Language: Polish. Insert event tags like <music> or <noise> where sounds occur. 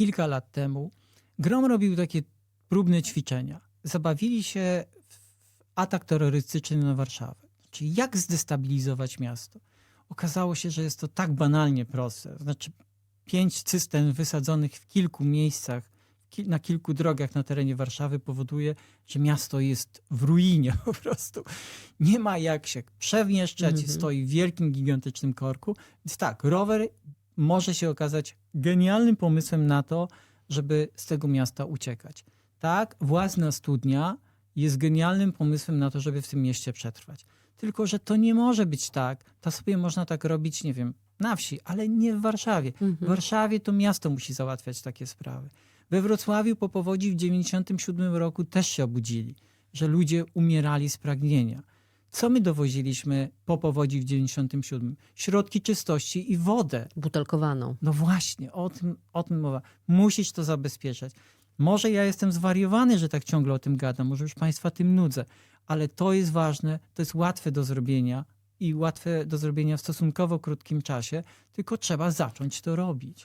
kilka lat temu Grom robił takie próbne ćwiczenia. Zabawili się w atak terrorystyczny na Warszawę. Czyli jak zdestabilizować miasto? Okazało się, że jest to tak banalnie proste. Znaczy pięć cystern wysadzonych w kilku miejscach, na kilku drogach na terenie Warszawy powoduje, że miasto jest w ruinie <laughs> po prostu. Nie ma jak się przemieszczać, Mhm. stoi w wielkim, gigantycznym korku. Więc tak, rower może się okazać genialnym pomysłem na to, żeby z tego miasta uciekać. Tak, własna studnia jest genialnym pomysłem na to, żeby w tym mieście przetrwać. Tylko, że to nie może być tak. To sobie można tak robić, nie wiem, na wsi, ale nie w Warszawie. W Mhm. Warszawie to miasto musi załatwiać takie sprawy. We Wrocławiu po powodzi w 97 roku też się obudzili, że ludzie umierali z pragnienia. Co my dowoziliśmy po powodzi w 97? Środki czystości i wodę. Butelkowaną. No właśnie, o tym, o tym mowa. Musisz to zabezpieczać. Może ja jestem zwariowany, że tak ciągle o tym gadam, może już Państwa tym nudzę, ale to jest ważne, to jest łatwe do zrobienia i łatwe do zrobienia w stosunkowo krótkim czasie, tylko trzeba zacząć to robić.